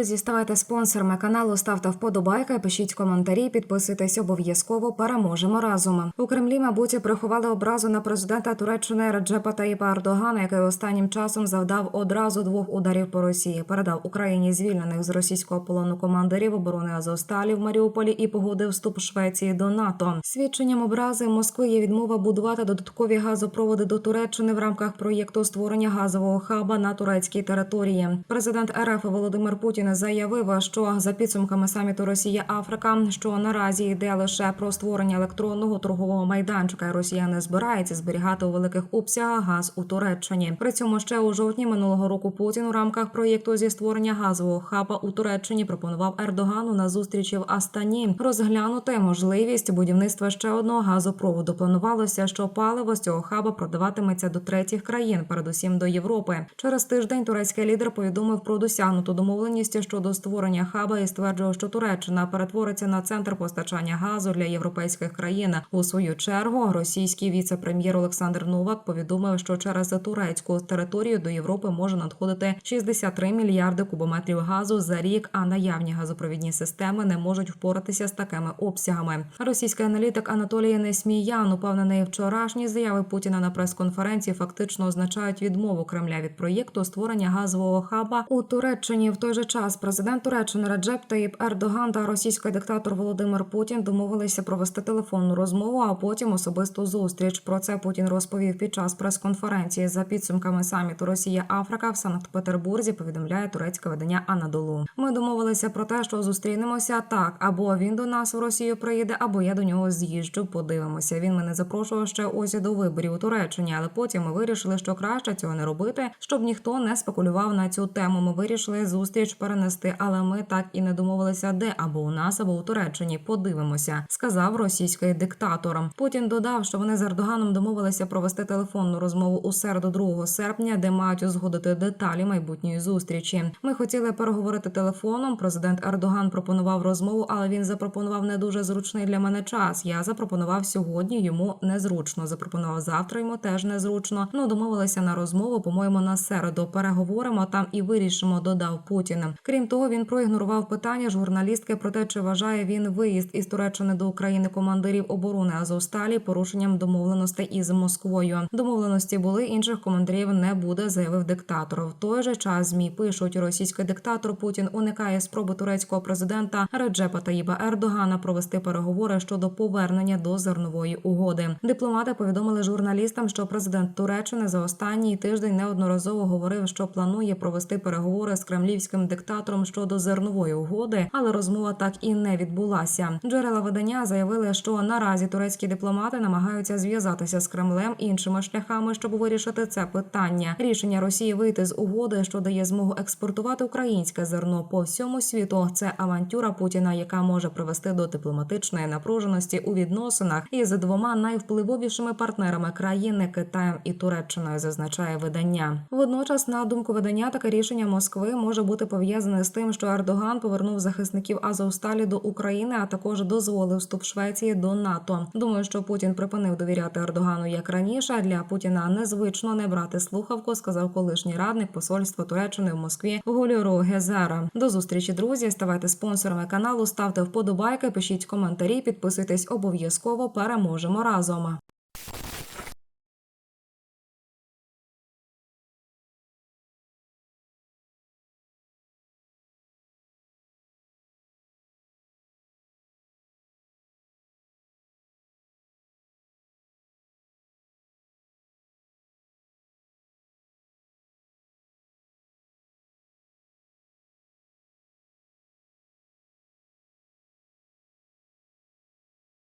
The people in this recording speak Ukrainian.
Друзі, ставайте спонсорами каналу, ставте вподобайки, пишіть коментарі, підписуйтесь обов'язково. Переможемо разом. У Кремлі, мабуть, приховали образу на президента Туреччини Раджепа Таїпа Ердогана, який останнім часом завдав одразу двох ударів по Росії. Передав Україні звільнених з російського полону командирів оборони Азовсталі в Маріуполі і погодив вступ Швеції до НАТО. Свідченням образи Москви є відмова будувати додаткові газопроводи до Туреччини в рамках проєкту створення газового хаба на турецькій території. Президент РФ Володимир Путін заявив, що за підсумками саміту Росія Африка, що наразі йде лише про створення електронного торгового майданчика. Росія не збирається зберігати у великих обсягах газ у Туреччині. При цьому ще у жовтні минулого року Путін у рамках проєкту зі створення газового хаба у Туреччині пропонував Ердогану на зустрічі в Астані розглянути можливість будівництва ще одного газопроводу. Планувалося, що паливо з цього хаба продаватиметься до третіх країн, передусім до Європи. Через тиждень турецький лідер повідомив про досягнуту домовленість щодо створення хаба і стверджував, що Туреччина перетвориться на центр постачання газу для європейських країн. У свою чергу російський віце-прем'єр Олександр Новак повідомив, що через турецьку територію до Європи може надходити 63 мільярди кубометрів газу за рік. А наявні газопровідні системи не можуть впоратися з такими обсягами. Російський аналітик Анатолій Несміян упевнений, вчорашні заяви Путіна на прес-конференції фактично означають відмову Кремля від проєкту створення газового хаба у Туреччині. В той же час президент Туреччини Раджеп Таїп Ердоган та російський диктатор Володимир Путін домовилися провести телефонну розмову, а потім особисту зустріч. Про це Путін розповів під час прес-конференції за підсумками саміту Росія Африка в Санкт-Петербурзі. Повідомляє турецьке видання Анадолу. Ми домовилися про те, що зустрінемося так, або він до нас в Росію приїде, або я до нього з'їжджу. Подивимося. Він мене запрошував ще ось до виборів у Туреччині, але потім ми вирішили, що краще цього не робити, щоб ніхто не спекулював на цю тему. Ми вирішили зустріч перенести, але ми так і не домовилися, де або у нас, або у Туреччині. Подивимося, сказав російський диктатор. Путін додав, що вони з Ердоганом домовилися провести телефонну розмову у середу 2 серпня, де мають узгодити деталі майбутньої зустрічі. Ми хотіли переговорити телефоном. Президент Ердоган пропонував розмову, але він запропонував не дуже зручний для мене час. Я запропонував сьогодні. Йому незручно. Запропонував завтра. Йому теж незручно. Ну домовилися на розмову. По-моєму, на середу переговоримо там і вирішимо. Додав Путін. Крім того, він проігнорував питання журналістки про те, чи вважає він виїзд із Туреччини до України командирів оборони Азовсталі порушенням домовленостей із Москвою. Домовленості були інших командирів не буде, заявив диктатор. В той же час змі пишуть, російський диктатор Путін уникає спроби турецького президента Реджепа Таїба Ердогана провести переговори щодо повернення до зернової угоди. Дипломати повідомили журналістам, що президент Туреччини за останній тиждень неодноразово говорив, що планує провести переговори з кремлівським диктатором щодо зернової угоди, але розмова так і не відбулася. Джерела видання заявили, що наразі турецькі дипломати намагаються зв'язатися з Кремлем іншими шляхами, щоб вирішити це питання. Рішення Росії вийти з угоди, що дає змогу експортувати українське зерно по всьому світу. Це авантюра Путіна, яка може привести до дипломатичної напруженості у відносинах із двома найвпливовішими партнерами країни Китаєм і Туреччиною, зазначає видання. Водночас, на думку видання, таке рішення Москви може бути пов'язане з тим, що Ердоган повернув захисників Азовсталі до України, а також дозволив вступ Швеції до НАТО. Думаю, що Путін припинив довіряти Ердогану як раніше. Для Путіна незвично не брати слухавку, сказав колишній радник посольства Туреччини в Москві Гулюру Гезера. До зустрічі, друзі. Ставайте спонсорами каналу, ставте вподобайки, пишіть коментарі, підписуйтесь обов'язково. Переможемо разом.